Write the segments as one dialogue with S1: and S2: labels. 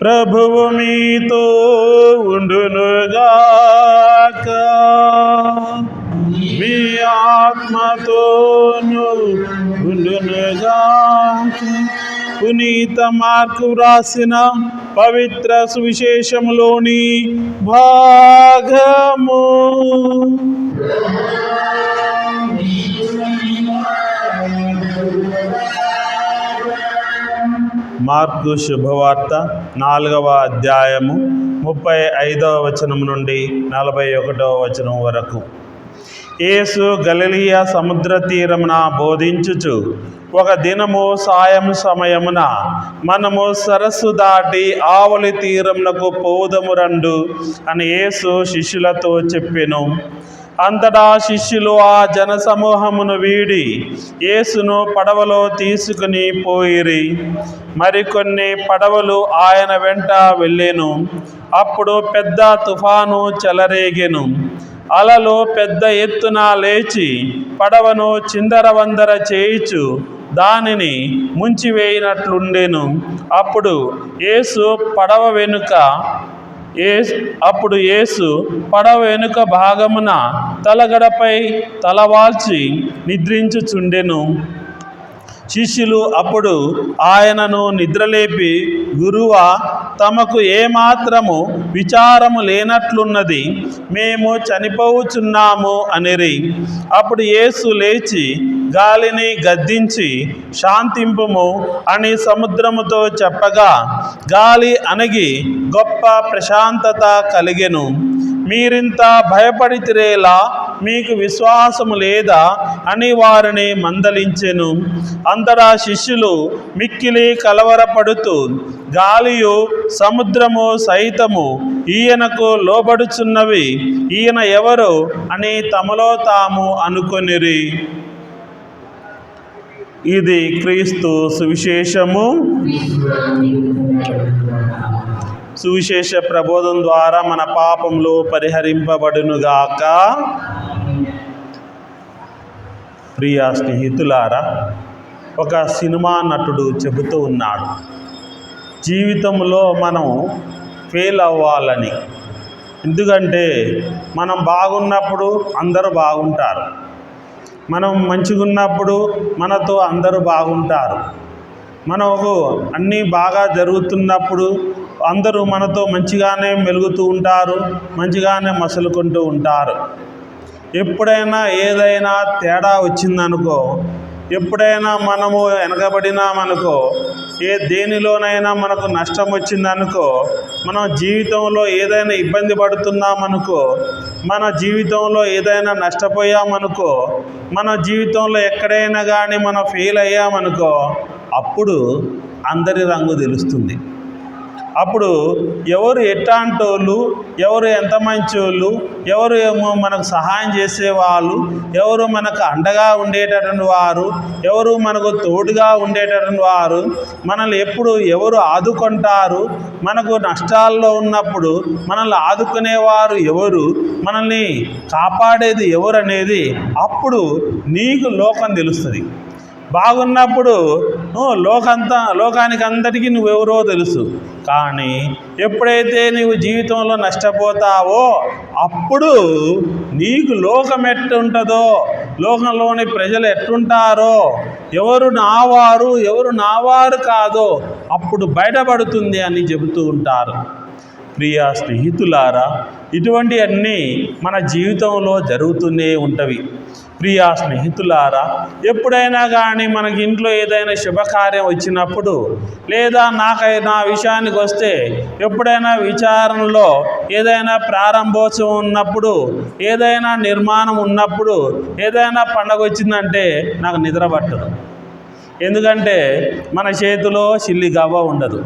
S1: ప్రభువు మీతో ఉండునుగాక మీ ఆత్మతోను ఉండునుగాక పునీత మార్కు వ్రాసిన పవిత్ర సువిశేషములోని భాగము. మార్కు శుభవార్త నాలుగవ అధ్యాయము ముప్పై ఐదవ వచనం నుండి నలభై ఒకటవ వచనం వరకు. యేసు గలిలియా సముద్ర తీరమున బోధించుచు ఒక దినము సాయం సమయమున మనము సరస్సు దాటి ఆవలి తీరమునకు పోదము రండు అని యేసు శిష్యులతో చెప్పెను. అంతటా శిష్యులు ఆ జనసమూహమును వీడి యేసును పడవలో తీసుకుని పోయిరి. మరికొన్ని పడవలు ఆయన వెంట వెళ్ళెను. అప్పుడు పెద్ద తుఫాను చెలరేగెను. అలలు పెద్ద ఎత్తున లేచి పడవను చిందరవందర చేయిచు దానిని ముంచివేయినట్లుండెను. అప్పుడు యేసు పడవ వెనుక ఏస్ అప్పుడు యేసు పడవ వెనుక భాగమున తలగడపై తలవాల్చి నిద్రించుచుండెను. శిష్యులు అప్పుడు ఆయనను నిద్రలేపి గురువా తమకు ఏమాత్రము విచారము లేనట్లున్నది మేము చనిపోవుచున్నాము అనిరి. అప్పుడు యేసు లేచి గాలిని గద్దించి శాంతింపుము అని సముద్రముతో చెప్పగా గాలి అణగి గొప్ప ప్రశాంతత కలిగెను. మీరింత భయపడితిరేలా మీకు విశ్వాసము లేదా అని వారిని మందలించెను. అంతటా శిష్యులు మిక్కిలి కలవరపడుతూ గాలియు సముద్రము సైతము ఈయనకు లోబడుచున్నవి ఈయన ఎవరు అని తమలో తాము అనుకొనిరి. ఇది క్రీస్తు సువిశేషము. సువిశేష ప్రబోధం ద్వారా మన పాపంలో పరిహరింపబడునుగాక. ప్రియ స్నేహితులారా ఒక సినిమా నటుడు చెబుతూ ఉన్నాడు జీవితంలో మనం ఫెయిల్ అవ్వాలని. ఎందుకంటే మనం బాగున్నప్పుడు అందరూ బాగుంటారు. మనం మంచిగా ఉన్నప్పుడు మనతో అందరూ బాగుంటారు. మనకు అన్నీ బాగా జరుగుతున్నప్పుడు అందరూ మనతో మంచిగానే మెలుగుతూ ఉంటారు మంచిగానే మసలుకుంటూ ఉంటారు. ఎప్పుడైనా ఏదైనా తేడా వచ్చిందనుకో ఎప్పుడైనా మనము వెనకబడినామనుకో ఏ దేనిలోనైనా మనకు నష్టం వచ్చిందనుకో మనం జీవితంలో ఏదైనా ఇబ్బంది పడుతున్నామనుకో మన జీవితంలో ఏదైనా నష్టపోయామనుకో మన జీవితంలో ఎక్కడైనా కానీ మనం ఫెయిల్ అయ్యామనుకో అప్పుడు అందరి రంగు తెలుస్తుంది. అప్పుడు ఎవరు ఎట్టాంటోళ్ళు ఎవరు ఎంత మంచోళ్ళు ఎవరు ఏమో మనకు సహాయం చేసేవాళ్ళు ఎవరు మనకు అండగా ఉండేటటువంటి వారు ఎవరు మనకు తోడుగా ఉండేటటువంటి వారు మనల్ని ఎప్పుడు ఎవరు ఆదుకుంటారు మనకు నష్టాల్లో ఉన్నప్పుడు మనల్ని ఆదుకునేవారు ఎవరు మనల్ని కాపాడేది ఎవరు అనేది అప్పుడు నీకు లోకం తెలుస్తుంది. బాగున్నప్పుడు లోకంతా లోకానికి అందరికీ నువ్వెవరో తెలుసు. కానీ ఎప్పుడైతే నీవు జీవితంలో నష్టపోతావో అప్పుడు నీకు లోకం ఎట్టుంటుందో లోకంలోని ప్రజలు ఎట్టుంటారో ఎవరు నావారు ఎవరు నావారు కాదో అప్పుడు బయటపడుతుంది అని చెబుతూ ఉంటారు. ప్రియ స్నేహితులారా ఇటువంటి అన్నీ మన జీవితంలో జరుగుతూనే ఉంటవి. ప్రియా స్నేహితులారా ఎప్పుడైనా కానీ మనకి ఇంట్లో ఏదైనా శుభకార్యం వచ్చినప్పుడు లేదా నాకై నా విషయానికి వస్తే ఎప్పుడైనా విచారణలో ఏదైనా ప్రారంభోత్సవం ఉన్నప్పుడు ఏదైనా నిర్మాణం ఉన్నప్పుడు ఏదైనా పండగ వచ్చిందంటే నాకు నిద్ర పట్టదు. ఎందుకంటే మన చేతిలో చిల్లి గవ్వ ఉండదు.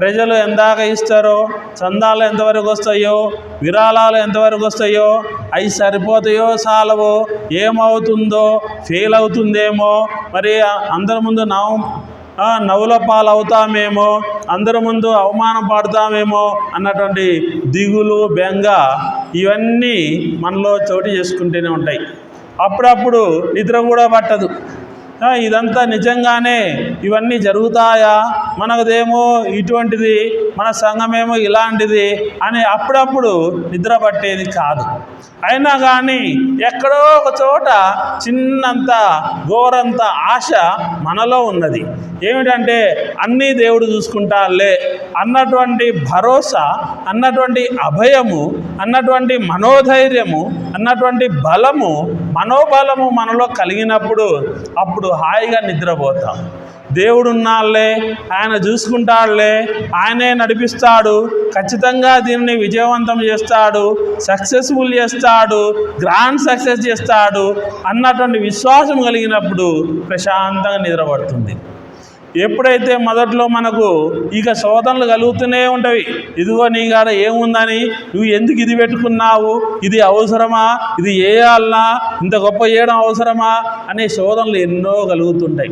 S1: ప్రజలు ఎందాక ఇస్తారో చందాలు ఎంతవరకు వస్తాయో విరాళాలు ఎంతవరకు వస్తాయో అవి సరిపోతాయో చాలవో ఏమవుతుందో ఫెయిల్ అవుతుందేమో మరి అందరి ముందు నవ్వు నవ్వుల పాలు అవుతామేమో అందరి ముందు అవమానం పడతామేమో అన్నటువంటి దిగులు బెంగ ఇవన్నీ మనలో చోటు చేసుకుంటూనే ఉంటాయి. అప్పుడప్పుడు నిద్ర కూడా పట్టదు. ఇదంతా నిజంగానే ఇవన్నీ జరుగుతాయా? మనదేమో ఇటువంటిది మన సంఘమేమో ఇలాంటిది అని అప్పుడప్పుడు నిద్ర పట్టేది కాదు. అయినా కానీ ఎక్కడో ఒక చోట చిన్నంత ఘోరంత ఆశ మనలో ఉన్నది. ఏమిటంటే అన్నీ దేవుడు చూసుకుంటాలే అన్నటువంటి భరోసా అన్నటువంటి అభయము అన్నటువంటి మనోధైర్యము అన్నటువంటి బలము మనోబలము మనలో కలిగినప్పుడు అప్పుడు హాయిగా నిద్రపోతాం. దేవుడు ఉన్నాళ్ళే ఆయన చూసుకుంటాడులే ఆయనే నడిపిస్తాడు ఖచ్చితంగా దీన్ని విజయవంతం చేస్తాడు సక్సెస్ఫుల్ చేస్తాడు గ్రాండ్ సక్సెస్ చేస్తాడు అన్నటువంటి విశ్వాసం కలిగినప్పుడు ప్రశాంతంగా నిద్రపడుతుంది. ఎప్పుడైతే మొదట్లో మనకు ఇక శోధనలు కలుగుతూనే ఉంటవి ఇదిగో నీ కాడ ఏముందని నువ్వు ఎందుకు ఇది పెట్టుకున్నావు ఇది అవసరమా ఇది వేయాలనా ఇంత గొప్ప చేయడం అవసరమా అనే శోధనలు ఎన్నో కలుగుతుంటాయి.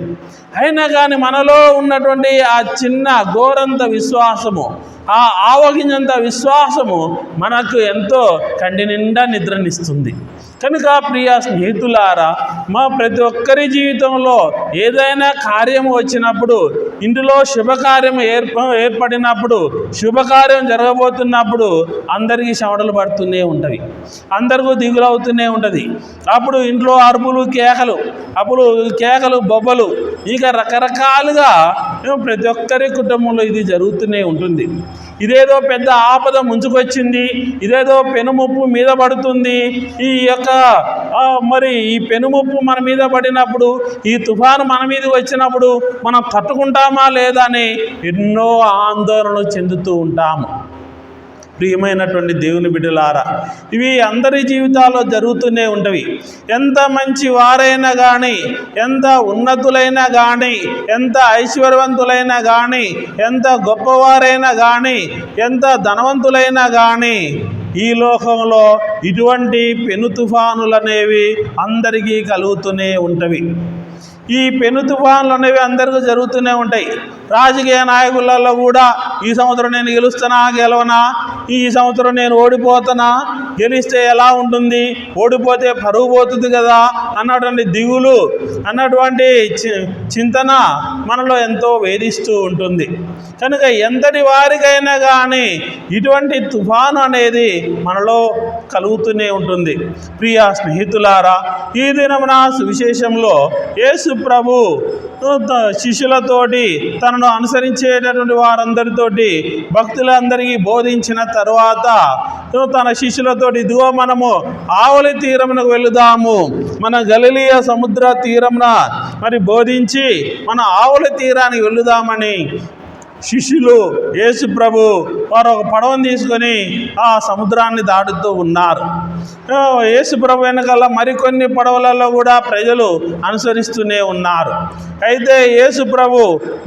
S1: అయినా కానీ మనలో ఉన్నటువంటి ఆ చిన్న ఘోరంత విశ్వాసము ఆ ఆవగింజంత విశ్వాసము మనకు ఎంతో కంటి నిండా నిద్రనిస్తుంది. కనుక ప్రియ స్నేహితులారా మా ప్రతి ఒక్కరి జీవితంలో ఏదైనా కార్యం వచ్చినప్పుడు ఇంటిలో శుభకార్యం ఏర్ప ఏర్పడినప్పుడు శుభకార్యం జరగబోతున్నప్పుడు అందరికీ చెమటలు పడుతూనే ఉంటాయి అందరికీ దిగులవుతూనే ఉంటుంది. అప్పుడు ఇంట్లో అరుపులు కేకలు అప్పుడు కేకలు బొబ్బలు ఇక రకరకాలుగా ప్రతి ఒక్కరి కుటుంబంలో ఇది జరుగుతూనే ఉంటుంది. ఇదేదో పెద్ద ఆపద ముంచుకొచ్చింది ఇదేదో పెనుముప్పు మీద పడుతుంది. ఈ యొక్క మరి ఈ పెనుముప్పు మన మీద పడినప్పుడు ఈ తుఫాను మన మీదకి వచ్చినప్పుడు మనం తట్టుకుంటాం చేస్తామా లేదా అని ఎన్నో ఆందోళనలు చెందుతూ ఉంటాము. ప్రియమైనటువంటి దేవుని బిడ్డలారా ఇవి అందరి జీవితాల్లో జరుగుతూనే ఉంటవి. ఎంత మంచి వారైనా కానీ ఎంత ఉన్నతులైనా కానీ ఎంత ఐశ్వర్యవంతులైనా కానీ ఎంత గొప్పవారైనా కానీ ఎంత ధనవంతులైనా కానీ ఈ లోకంలో ఇటువంటి పెను తుఫానులు అనేవి అందరికీ కలుగుతూనే ఉంటవి. ఈ పెను తుఫాన్లు అనేవి అందరికీ జరుగుతూనే ఉంటాయి. రాజకీయ నాయకులలో కూడా ఈ సంవత్సరం నేను గెలుస్తానా గెలవనా? ఈ సంవత్సరం నేను ఓడిపోతానా గెలిస్తే ఎలా ఉంటుంది? ఓడిపోతే పరువు పోతుంది కదా అన్నటువంటి దిగులు అన్నటువంటి చి- చింతన మనలో ఎంతో వేధిస్తూ ఉంటుంది. కనుక ఎంతటి వారికైనా కానీ ఇటువంటి తుఫాను అనేది మనలో కలుగుతూనే ఉంటుంది. ప్రియ స్నేహితులారా ఈ దినమున సువిశేషంలో యేసు ప్రభు త- శిష్యులతోటి తనను అనుసరించేటటువంటి వారందరితోటి భక్తులందరికీ బోధించిన తరువాత తన శిష్యులతో ఇదిగో మనము ఆవలి తీరమునకు వెళుదాము. మన గలిలియ సముద్ర తీరమున మరి బోధించి మన ఆవుల తీరానికి వెళుదామని శిష్యులు యేసు ప్రభు వారు ఒక పడవను తీసుకొని ఆ సముద్రాన్ని దాటుతూ ఉన్నారు. యేసు ప్రభు వెనకాల మరికొన్ని పడవలలో కూడా ప్రజలు అనుసరిస్తూనే ఉన్నారు. అయితే యేసు ప్రభు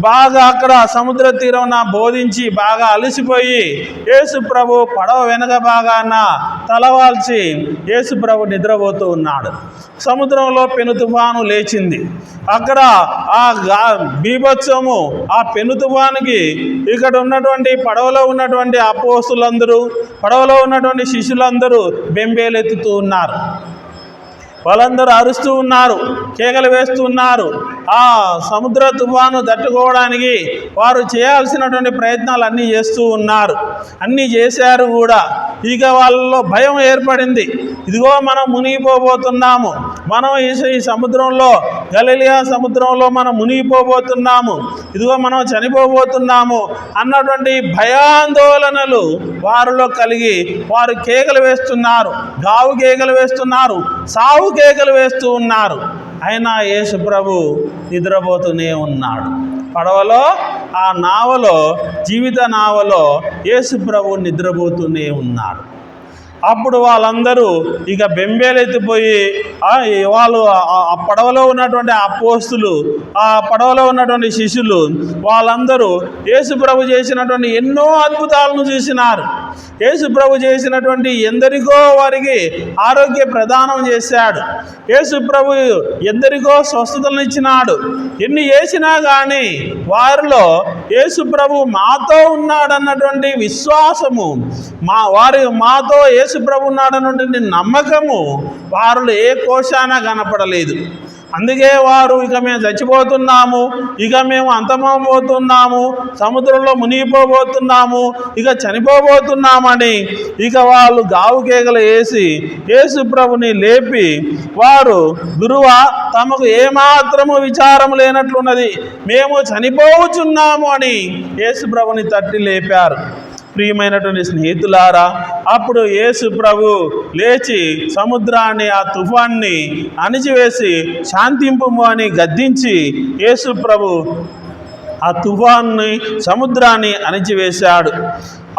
S1: బాగా అక్కడ సముద్ర తీరమున బోధించి బాగా అలసిపోయి యేసు ప్రభు పడవ వెనక భాగాన తలవాల్చి యేసు ప్రభు నిద్రపోతూ ఉన్నాడు. సముద్రంలో పెను తుఫాను లేచింది. అక్కడ ఆ బీభత్సము ఆ పెను తుఫానికి ఇక్కడ ఉన్నటువంటి పడవలో ఉన్నటువంటి అపోస్తులందరూ పడవలో ఉన్నటువంటి శిష్యులందరూ బెంబేలెత్తుతూ ఉన్నారు. వాళ్ళందరూ అరుస్తూ ఉన్నారు కేకలు వేస్తూ ఉన్నారు. ఆ సముద్ర తుఫాను తట్టుకోవడానికి వారు చేయాల్సినటువంటి ప్రయత్నాలు అన్నీ చేస్తూ ఉన్నారు. అన్నీ చేశారు కూడా. ఇక వాళ్ళలో భయం ఏర్పడింది. ఇదిగో మనం మునిగిపోబోతున్నాము. మనం ఈ సముద్రంలో గలీలియా సముద్రంలో మనం మునిగిపోబోతున్నాము. ఇదిగో మనం చనిపోబోతున్నాము అన్నటువంటి భయాందోళనలు వారిలో కలిగి వారు కేకలు వేస్తున్నారు. గావు కేకలు వేస్తున్నారు. సావు కేకలు వేస్తూ ఉన్నారు. అయినా యేసు ప్రభు నిద్రపోతూనే ఉన్నాడు. పడవలో ఆ నావలో జీవిత నావలో యేసు ప్రభు నిద్రపోతూనే ఉన్నాడు. అప్పుడు వాళ్ళందరూ ఇక బెంబేలెత్తిపోయి వాళ్ళు ఆ- పడవలో ఉన్నటువంటి అపోస్తులు ఆ పడవలో ఉన్నటువంటి శిష్యులు వాళ్ళందరూ యేసుప్రభు చేసినటువంటి ఎన్నో అద్భుతాలను చూసినారు. యేసుప్రభు చేసినటువంటి ఎందరికో వారికి ఆరోగ్య ప్రదానం చేశాడు. యేసుప్రభు ఎందరికో స్వస్థతలను ఇచ్చినాడు. ఎన్ని చేసినా కానీ వారిలో యేసుప్రభు మాతో ఉన్నాడన్నటువంటి విశ్వాసము మా వారి మాతో యేసు ప్రభు ఉన్నాడన్నటువంటి నమ్మకము వారిలో ఏ కోశాన కనపడలేదు. అందుకే వారు ఇక మేము చచ్చిపోతున్నాము ఇక మేము అంతమపోతున్నాము సముద్రంలో మునిగిపోబోతున్నాము ఇక చనిపోబోతున్నామని ఇక వాళ్ళు గావు కేకలు వేసి యేసుప్రభుని లేపి వారు గురువ తమకు ఏమాత్రము విచారం లేనట్లున్నది మేము చనిపోవచ్చున్నాము అని యేసుప్రభుని తట్టి లేపారు. ప్రియమైనటువంటి స్నేహితులారా అప్పుడు యేసు ప్రభు లేచి సముద్రాన్ని ఆ తుఫాన్ని అణిచివేసి శాంతింపుము అని గద్దించి యేసు ప్రభు ఆ తుఫాన్ని సముద్రాన్ని అణిచివేశాడు.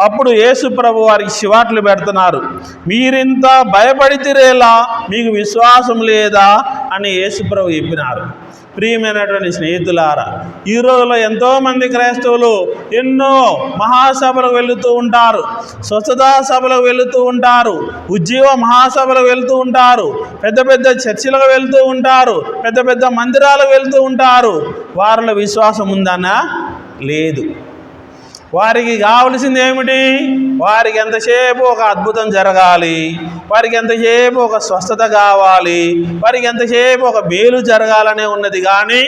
S1: అప్పుడు యేసు ప్రభు వారికి శివాట్లు పెడుతున్నారు. మీరింత భయపడితిరేలా? మీకు విశ్వాసం లేదా? అని యేసు ప్రభు చెప్పినారు. ప్రియమైనటువంటి స్నేహితులారా ఈ రోజులో ఎంతోమంది క్రైస్తవులు ఎన్నో మహాసభలకు వెళుతూ ఉంటారు స్వచ్ఛతా సభలకు వెళుతూ ఉంటారు ఉద్యోగ మహాసభలకు వెళుతూ ఉంటారు పెద్ద పెద్ద చర్చిలకు వెళ్తూ ఉంటారు పెద్ద పెద్ద మందిరాలకు వెళ్తూ ఉంటారు. వారిలో విశ్వాసం ఉందన్నా? లేదు. వారికి కావలసింది ఏమిటి? వారికి ఎంతసేపు ఒక అద్భుతం జరగాలి వారికి ఎంతసేపు ఒక స్వస్థత కావాలి వారికి ఎంతసేపు ఒక మేలు జరగాలనే ఉన్నది. కానీ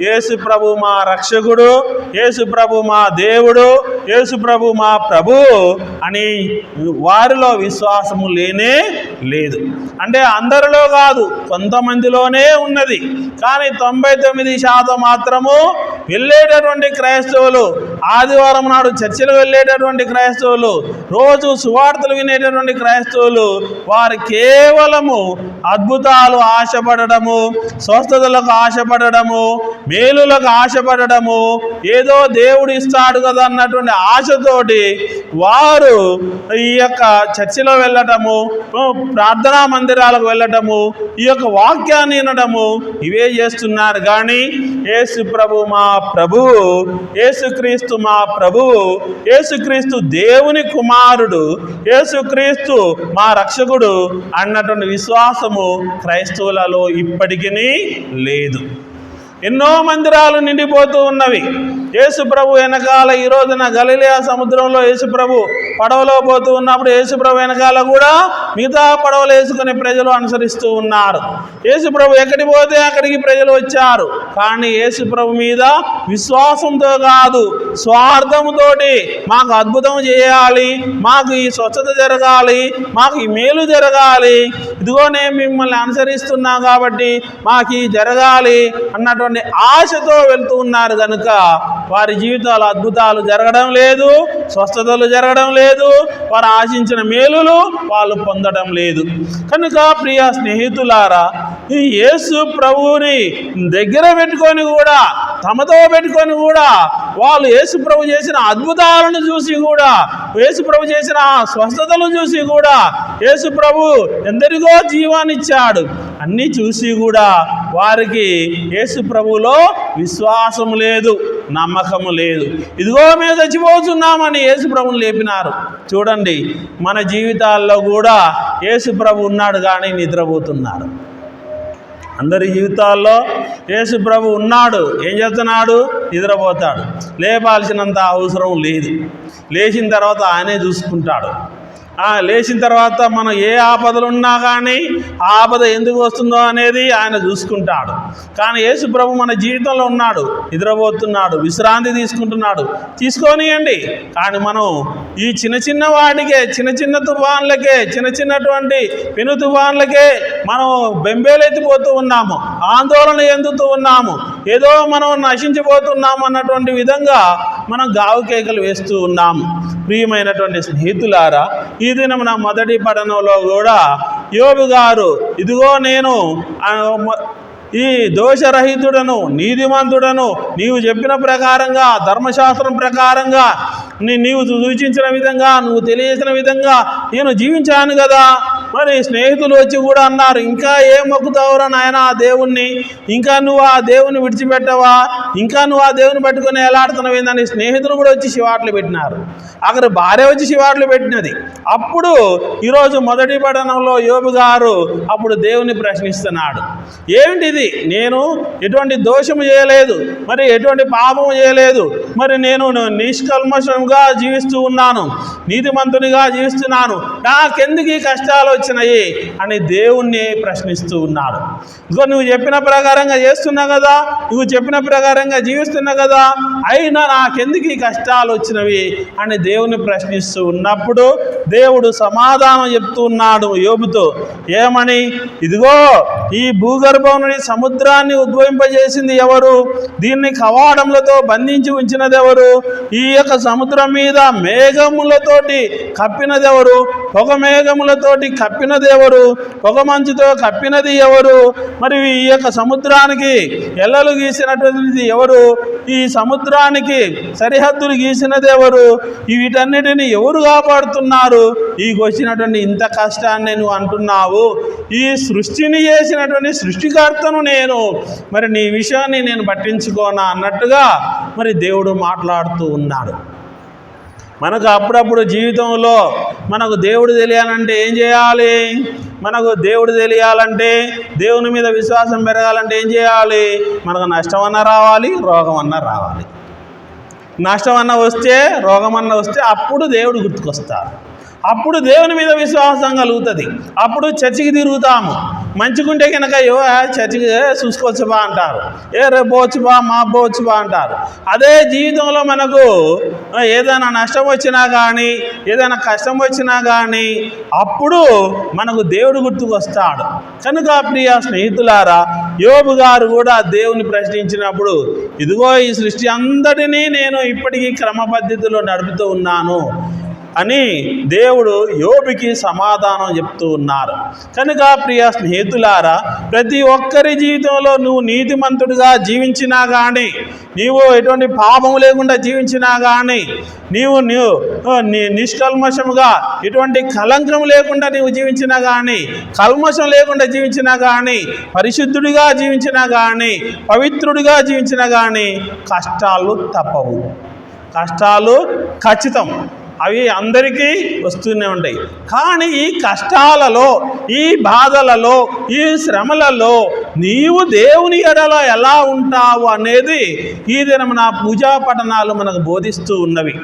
S1: యేసు ప్రభు మా రక్షకుడు యేసు ప్రభు మా దేవుడు యేసు ప్రభు మా ప్రభు అని వారిలో విశ్వాసము లేనే లేదు. అంటే అందరిలో కాదు కొంతమందిలోనే ఉన్నది. కానీ తొంభై తొమ్మిది శాతం మాత్రము వెళ్ళేటటువంటి క్రైస్తవులు ఆదివారం నాడు చర్చిలు వెళ్ళేటటువంటి క్రైస్తవులు రోజు సువార్తలు వినేటటువంటి క్రైస్తవులు వారు కేవలము అద్భుతాలు ఆశపడడము స్వస్థతలకు ఆశపడడము మేలులకు ఆశపడడము ఏదో దేవుడు ఇస్తాడు కదా అన్నటువంటి ఆశతోటి వారు ఈ యొక్క చర్చిలో వెళ్ళటము ప్రార్థనా మందిరాలకు వెళ్ళటము ఈ యొక్క వాక్యాన్ని వినడము ఇవే చేస్తున్నారు. కానీ యేసు ప్రభు మా ప్రభువు యేసుక్రీస్తు మా ప్రభువు యేసుక్రీస్తు దేవుని కుమారుడు యేసుక్రీస్తు మా రక్షకుడు అన్నటువంటి విశ్వాసము క్రైస్తవులలో ఇప్పటికీ లేదు. ఎన్నో మందిరాలు నిండిపోతూ ఉన్నవి. యేసుప్రభు వెనకాల ఈ రోజున గలిలియా సముద్రంలో యేసుప్రభు పడవలో పోతూ ఉన్నప్పుడు యేసుప్రభు వెనకాల కూడా మిగతా పడవలు వేసుకునే ప్రజలు అనుసరిస్తూ ఉన్నారు. యేసుప్రభు ఎక్కడికి పోతే అక్కడికి ప్రజలు వచ్చారు. కానీ యేసుప్రభు మీద విశ్వాసంతో కాదు స్వార్థంతోటి మాకు అద్భుతం చేయాలి మాకు ఈ స్వచ్ఛత జరగాలి మాకు ఈ మేలు జరగాలి ఇదిగో నేను మిమ్మల్ని అనుసరిస్తున్నా కాబట్టి మాకు ఈ జరగాలి అన్నటువంటి ఆశతో వెళ్తూ ఉన్నారు కనుక వారి జీవితాలు అద్భుతాలు జరగడం లేదు స్వస్థతలు జరగడం లేదు వారు ఆశించిన మేలులు వాళ్ళు పొందడం లేదు. కనుక ప్రియ స్నేహితులారా ఈ యేసు ప్రభువుని దగ్గర పెట్టుకొని కూడా తమతో పెట్టుకొని కూడా వాళ్ళు యేసు ప్రభు చేసిన అద్భుతాలను చూసి కూడా యేసు ప్రభు చేసిన స్వస్థతలు చూసి కూడా యేసు ప్రభు ఎందరికో జీవాన్నిచ్చాడు అన్నీ చూసి కూడా వారికి యేసు ప్రభులో విశ్వాసం లేదు. నమ్మకము లేదు. ఇదిగో మేము చచ్చిపోతున్నామని యేసుప్రభుని లేపినారు. చూడండి మన జీవితాల్లో కూడా యేసుప్రభు ఉన్నాడు కానీ నిద్రపోతున్నారు. అందరి జీవితాల్లో యేసుప్రభు ఉన్నాడు. ఏం చేస్తున్నాడు? నిద్రపోతాడు. లేపాల్సినంత అవసరం లేదు. లేచిన తర్వాత ఆయనే చూసుకుంటాడు. లేచిన తర్వాత మనం ఏ ఆపదలు ఉన్నా కానీ ఆ ఆపద ఎందుకు వస్తుందో అనేది ఆయన చూసుకుంటాడు. కానీ యేసు ప్రభు మన జీవితంలో ఉన్నాడు నిద్రపోతున్నాడు విశ్రాంతి తీసుకుంటున్నాడు. తీసుకోనియండి. కానీ మనం ఈ చిన్న చిన్న వాటికే చిన్న చిన్న తుఫాన్లకే చిన్న చిన్నటువంటి పెను తుఫాన్లకే మనం బెంబేలెత్తిపోతూ ఉన్నాము ఆందోళన ఎందుతూ ఉన్నాము ఏదో మనం నశించిపోతున్నాము అన్నటువంటి విధంగా మనం గావు కేకలు వేస్తూ ఉన్నాము ప్రియమైనటువంటి స్నేహితులారా ఈ దినం నా మొదటి పఠనంలో కూడా యోబు గారు ఇదిగో నేను ఈ దోషరహితుడను నీతిమంతుడను నీవు చెప్పిన ప్రకారంగా ధర్మశాస్త్రం ప్రకారంగా నీ నీవు సూచించిన విధంగా నువ్వు తెలియజేసిన విధంగా నేను జీవించాను కదా మరి స్నేహితులు వచ్చి కూడా అన్నారు ఇంకా ఏం మొక్కుతావురా నాయన ఆ దేవుణ్ణి? ఇంకా నువ్వు ఆ దేవుని విడిచిపెట్టవా? ఇంకా నువ్వు ఆ దేవుని పట్టుకుని ఎలాడుతున్నావు ఏందని? స్నేహితులు కూడా వచ్చి శివాట్లు పెట్టినారు. అక్కడ భార్య వచ్చి శివాట్లు పెట్టినది. అప్పుడు ఈరోజు మొదటి పఠనంలో యోబు గారు అప్పుడు దేవుని ప్రశ్నిస్తున్నాడు. ఏమిటిది నేను ఎటువంటి దోషము చేయలేదు. మరి ఎటువంటి పాపము చేయలేదు. మరి నేను నిష్కల్మషంగా జీవిస్తూ ఉన్నాను. నీతిమంతునిగా జీవిస్తున్నాను. నాకెందుకు ఈ కష్టాలు వచ్చినాయి అని దేవుణ్ణి ప్రశ్నిస్తూ ఉన్నాడు. ఇదిగో నువ్వు చెప్పిన ప్రకారంగా చేస్తున్నావు కదా నువ్వు చెప్పిన ప్రకారంగా జీవిస్తున్నావు కదా అయినా నాకెందుకు ఈ కష్టాలు వచ్చినవి అని దేవుని ప్రశ్నిస్తూ ఉన్నప్పుడు దేవుడు సమాధానం చెప్తూ ఉన్నాడు యోబుతో. ఏమని? ఇదిగో ఈ భూగర్భం నుండి సముద్రాన్ని ఉద్భవింపజేసింది ఎవరు? దీన్ని కవాడములతో బంధించి ఉంచినది ఎవరు ఈ యొక్క సముద్రం మీద మేఘములతోటి కప్పినది పొగ మేఘములతోటి కప్పినది ఎవరు పొగ మంచుతో కప్పినది ఎవరు? మరి ఈ యొక్క సముద్రానికి ఎల్లలు గీసినటువంటిది ఎవరు? ఈ సముద్రానికి సరిహద్దులు గీసినది ఎవరు? వీటన్నిటిని ఎవరు కాపాడుతున్నారు? ఈ వచ్చినటువంటి ఇంత కష్టాన్ని నువ్వు అంటున్నావు. ఈ సృష్టిని చేసినటువంటి సృష్టికర్తను నేను. మరి నీ విషయాన్ని నేను పట్టించుకోనా అన్నట్టుగా మరి దేవుడు మాట్లాడుతూ ఉన్నాడు. మనకు అప్పుడప్పుడు జీవితంలో మనకు దేవుడు తెలియాలంటే ఏం చేయాలి? మనకు దేవుడు తెలియాలంటే దేవుని మీద విశ్వాసం పెరగాలంటే ఏం చేయాలి? మనకు నష్టం అన్నా రావాలి రోగం రావాలి. నష్టం అన్న వస్తే రోగం అన్న వస్తే అప్పుడు దేవుడు గుర్తుకొస్తారు అప్పుడు దేవుని మీద విశ్వాసం కలుగుతుంది. అప్పుడు చర్చికి తిరుగుతాము. మంచిగుంటే కనుక అయ్యో చర్చికి చూసుకోవచ్చు బా అంటారు. ఏ రేపు బా మా పోవచ్చు బా అంటారు. అదే జీవితంలో మనకు ఏదైనా నష్టం వచ్చినా కానీ ఏదైనా కష్టం వచ్చినా కానీ అప్పుడు మనకు దేవుడు గుర్తుకొస్తాడు. కనుక ప్రియ స్నేహితులారా యోబు గారు కూడా దేవుని ప్రశ్నించినప్పుడు ఇదిగో ఈ సృష్టి అంతటినీ నేను ఇప్పటికీ క్రమ పద్ధతిలో నడుపుతూ ఉన్నాను. అని దేవుడు యోబికి సమాధానం చెప్తూ ఉన్నారు. కనుక ప్రియ స్నేహితులారా ప్రతి ఒక్కరి జీవితంలో నువ్వు నీతిమంతుడిగా జీవించినా కానీ నీవు ఎటువంటి పాపం లేకుండా జీవించినా కానీ నీవు నీవు నిష్కల్మషముగా ఎటువంటి కలంకం లేకుండా నీవు జీవించినా కానీ కల్మషం లేకుండా జీవించినా కానీ పరిశుద్ధుడిగా జీవించినా కానీ పవిత్రుడిగా జీవించినా కానీ కష్టాలు తప్పవు. కష్టాలు ఖచ్చితం. అవి అందరికీ వస్తూనే ఉంటాయి. కానీ ఈ కష్టాలలో ఈ బాధలలో ఈ శ్రమలలో నీవు దేవుని ఎడల ఎలా ఉంటావు అనేది ఈ దినం నా పూజా పఠనాలు మనకు బోధిస్తూ ఉన్నవి.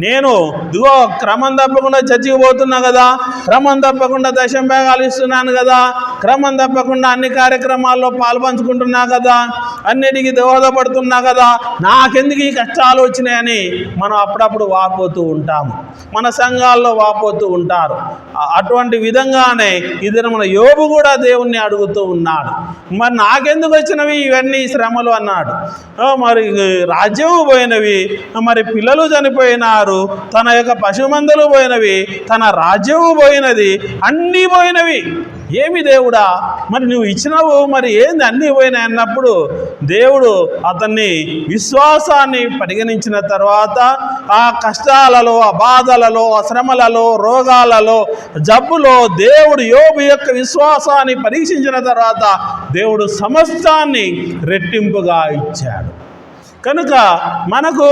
S1: నేను ఇదిగో క్రమం తప్పకుండా చర్చికి పోతున్నా కదా క్రమం తప్పకుండా దశంభాగాలు ఇస్తున్నాను కదా క్రమం తప్పకుండా అన్ని కార్యక్రమాల్లో పాల్పంచుకుంటున్నా కదా అన్నిటికీ దోహదపడుతున్నా కదా నాకెందుకు ఈ కష్టాలు వచ్చినాయని మనం అప్పుడప్పుడు వాపోతూ ఉంటాము. మన సంఘాల్లో వాపోతూ ఉంటారు. అటువంటి విధంగానే ఇది మన యోబు కూడా దేవుణ్ణి అడుగుతూ ఉన్నాడు. మరి నాకెందుకు వచ్చినవి? ఇవన్నీ శ్రమలు అన్నాడు. మరి రాజ్యము పోయినవి మరి పిల్లలు చనిపోయినారు తన యొక్క పశుమందలు పోయినవి తన రాజ్యము పోయినది అన్నీ పోయినవి. ఏమి దేవుడా? మరి నువ్వు ఇచ్చినావు మరి ఏంది అన్నీ పోయినాయి అన్నప్పుడు దేవుడు అతన్ని విశ్వాసాన్ని పరిగణించిన తర్వాత ఆ కష్టాలలో ఆ బాధలలో ఆ శ్రమలలో రోగాలలో జబ్బులో దేవుడు యోబు యొక్క విశ్వాసాన్ని పరీక్షించిన తర్వాత దేవుడు సమస్తాన్ని రెట్టింపుగా ఇచ్చాడు. కనుక మనకు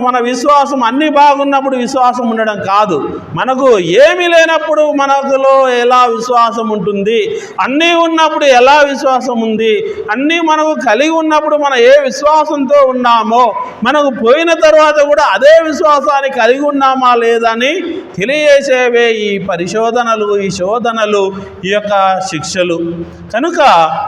S1: మన విశ్వాసం అన్నీ బాగున్నప్పుడు విశ్వాసం ఉండడం కాదు. మనకు ఏమీ లేనప్పుడు మనకులో ఎలా విశ్వాసం ఉంటుంది? అన్నీ ఉన్నప్పుడు ఎలా విశ్వాసం ఉంది? అన్నీ మనకు కలిగి ఉన్నప్పుడు మనం ఏ విశ్వాసంతో ఉన్నామో మనకు పోయిన తర్వాత కూడా అదే విశ్వాసాన్ని కలిగి ఉన్నామా లేదని తెలియజేసేవే ఈ పరిశోధనలు ఈ శోధనలు ఈ యొక్క శిక్షలు. కనుక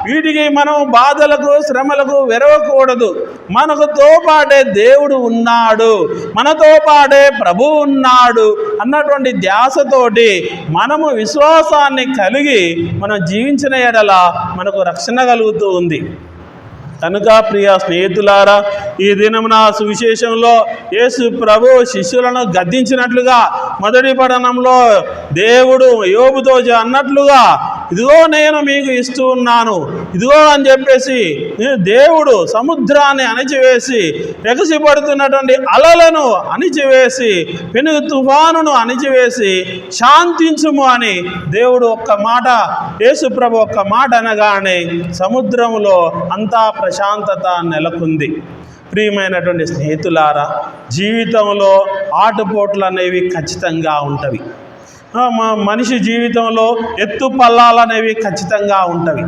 S1: వీటికి మనం బాధలకు శ్రమలకు వెరవకూడదు. మనకు మనతో పాటే దేవుడు ఉన్నాడు మనతో పాటే ప్రభు ఉన్నాడు అన్నటువంటి ధ్యాసతోటి మనము విశ్వాసాన్ని కలిగి మనం జీవించిన ఎడల మనకు రక్షణ కలుగుతూ ఉంది. కనుక ప్రియ స్నేహితులారా ఈ దినమున సువిశేషంలో యేసు ప్రభు శిష్యులను గద్దించినట్లుగా మొదటి పఠనంలో దేవుడు యోబుతో అన్నట్లుగా ఇదిగో నేను మీకు ఇస్తూ ఉన్నాను. ఇదిగో అని చెప్పేసి దేవుడు సముద్రాన్ని అణిచివేసి ఎగసిపడుతున్నటువంటి అలలను అణిచివేసి పెనుగు తుఫానును అణిచివేసి శాంతించుము అని దేవుడు ఒక్క మాట యేసుప్రభు ఒక్క మాట అనగానే సముద్రములో అంతా ప్రశాంతత నెలకొంది. ప్రియమైనటువంటి స్నేహితులారా జీవితంలో ఆటుపోట్లు అనేవి ఖచ్చితంగా ఉంటవి. మనిషి జీవితంలో ఎత్తు పల్లాలు అనేవి ఖచ్చితంగా ఉంటవి.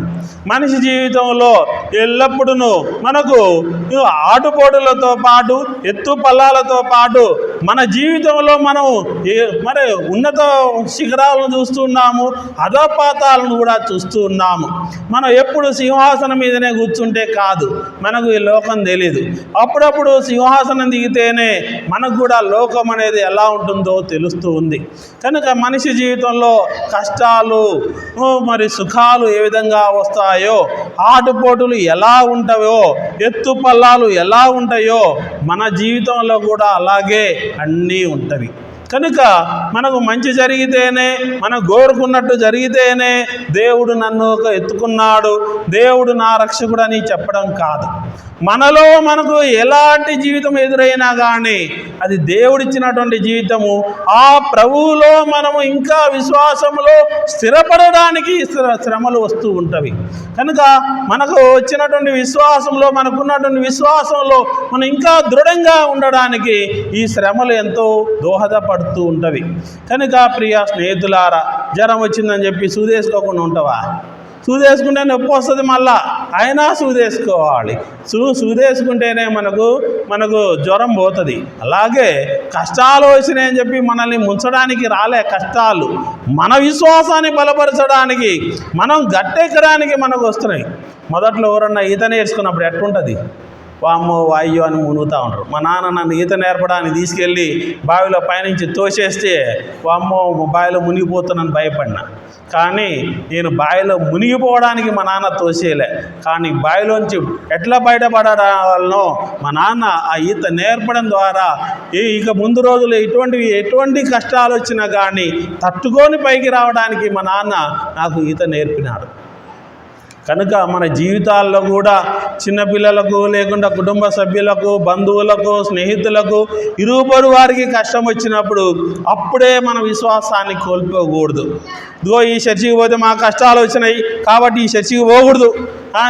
S1: మనిషి జీవితంలో ఎల్లప్పుడూ మనకు ఆటుపోటులతో పాటు ఎత్తు పల్లాలతో పాటు మన జీవితంలో మనం ఏ- మరి ఉన్నత శిఖరాలను చూస్తున్నాము అధపాతాలను కూడా చూస్తూ ఉన్నాము. మనం ఎప్పుడు సింహాసనం మీదనే కూర్చుంటే కాదు మనకు ఈ లోకం తెలియదు అప్పుడప్పుడు సింహాసనం దిగితేనే మనకు కూడా లోకం అనేది ఎలా ఉంటుందో తెలుస్తూ ఉంది. కనుక మనిషి జీవితంలో కష్టాలు మరి సుఖాలు ఏ విధంగా వస్తాయో ఆటుపోటులు ఎలా ఉంటాయో ఎత్తు పల్లాలు ఎలా ఉంటాయో మన జీవితంలో కూడా అలాగే అన్నీ ఉంటవి. కనుక మనకు మంచి జరిగితేనే మనం కోరుకున్నట్టు జరిగితేనే దేవుడు నన్ను ఒక ఎత్తుకున్నాడు. దేవుడు నా రక్షకుడు అని చెప్పడం కాదు. మనలో మనకు ఎలాంటి జీవితం ఎదురైనా కానీ అది దేవుడిచ్చినటువంటి జీవితము. ఆ ప్రభువులో మనము ఇంకా విశ్వాసంలో స్థిరపడడానికి శ్రమలు వస్తూ ఉంటవి. కనుక మనకు వచ్చినటువంటి విశ్వాసంలో మనకున్నటువంటి విశ్వాసంలో మనం ఇంకా దృఢంగా ఉండడానికి ఈ శ్రమలు ఎంతో దోహదపడుతూ ఉంటవి. కనుక ప్రియ స్నేహితులారా జ్వరం వచ్చిందని చెప్పి సూదేసుకోకుండా ఉంటావా? సూదేసుకుంటే నొప్పి వస్తుంది మళ్ళా. అయినా సూదేసుకోవాలి. సూ సూదేసుకుంటేనే మనకు మనకు జ్వరం పోతుంది. అలాగే కష్టాలు వచ్చినాయని చెప్పి మనల్ని ముంచడానికి రాలే కష్టాలు. మన విశ్వాసాన్ని బలపరచడానికి మనం గట్టెక్కడానికి మనకు వస్తున్నాయి. మొదట్లో ఎవరన్నా ఈత నేర్చుకున్నప్పుడు ఎట్లుంటుంది? వామ్మో వాయ్యో అని మునుగుతూ ఉంటారు. మా నాన్న నన్ను ఈత నేర్పడానికి తీసుకెళ్ళి బావిలో పైనుంచి తోసేస్తే వామ్మో బావిలో మునిగిపోతున్నాను భయపడినా. కానీ నేను బావిలో మునిగిపోవడానికి మా నాన్న తోసేయలే కానీ బావిలోంచి ఎట్లా బయటపడవాలనో మా నాన్న ఆ ఈత నేర్పడం ద్వారా ఈ ఇక ముందు రోజులు ఎటువంటివి ఎటువంటి కష్టాలు వచ్చినా కానీ తట్టుకొని పైకి రావడానికి మా నాన్న నాకు ఈత నేర్పినాడు. కనుక మన జీవితాల్లో కూడా చిన్నపిల్లలకు లేకుండా కుటుంబ సభ్యులకు బంధువులకు స్నేహితులకు ఇరుబడి వారికి కష్టం వచ్చినప్పుడు అప్పుడే మన విశ్వాసాన్ని కోల్పోకూడదు. ఇదిగో ఈ చర్చికి పోతే మా కష్టాలు వచ్చినాయి కాబట్టి ఈ చర్చికి పోకూడదు.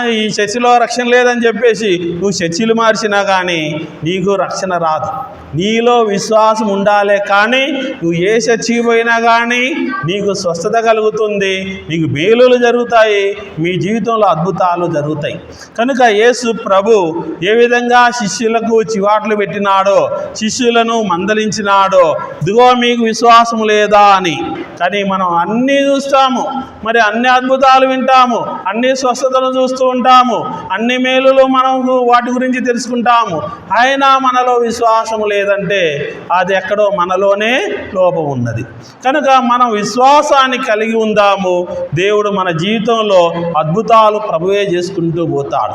S1: ఈ చర్చిలో రక్షణ లేదని చెప్పేసి నువ్వు చర్చిలు మార్చినా కానీ నీకు రక్షణ రాదు. నీలో విశ్వాసం ఉండాలే కానీ నువ్వు ఏ చర్చికి పోయినా కానీ నీకు స్వస్థత కలుగుతుంది నీకు మేలులు జరుగుతాయి మీ జీవితంలో అద్భుతాలు జరుగుతాయి. కనుక యేసు ప్రభు ఏ విధంగా శిష్యులకు చివాట్లు పెట్టినాడో శిష్యులను మందలించినాడో ఇదిగో మీకు విశ్వాసం లేదా అని. కానీ మనం అన్నీ చూస్తాము. మరి అన్ని అద్భుతాలు వింటాము. అన్ని స్వస్థతలు చూస్తూ ఉంటాము. అన్ని మేలులు మనం వాటి గురించి తెలుసుకుంటాము. అయినా మనలో విశ్వాసం లేదంటే అది ఎక్కడో మనలోనే లోపం ఉన్నది. కనుక మనం విశ్వాసాన్ని కలిగి ఉందాము. దేవుడు మన జీవితంలో అద్భుతాలు ప్రభువే చేసుకుంటూ పోతాడు.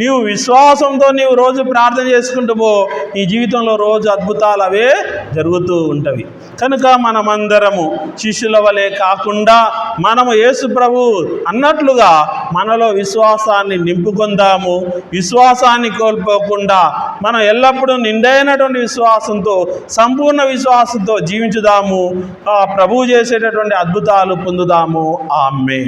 S1: నీవు విశ్వాసంతో నీవు రోజు ప్రార్థన చేసుకుంటూ పో. నీ జీవితంలో రోజు అద్భుతాలు అవే జరుగుతూ ఉంటవి. కనుక మనమందరము శిష్యుల వలె కాకుండా మనము యేసు ప్రభు అన్నట్లుగా మనలో విశ్వాసాన్ని నింపుకుందాము. విశ్వాసాన్ని కోల్పోకుండా మనం ఎల్లప్పుడూ నిండైనటువంటి విశ్వాసంతో సంపూర్ణ విశ్వాసంతో జీవించుదాము. ఆ ప్రభువు చేసేటటువంటి అద్భుతాలు పొందుదాము. ఆమె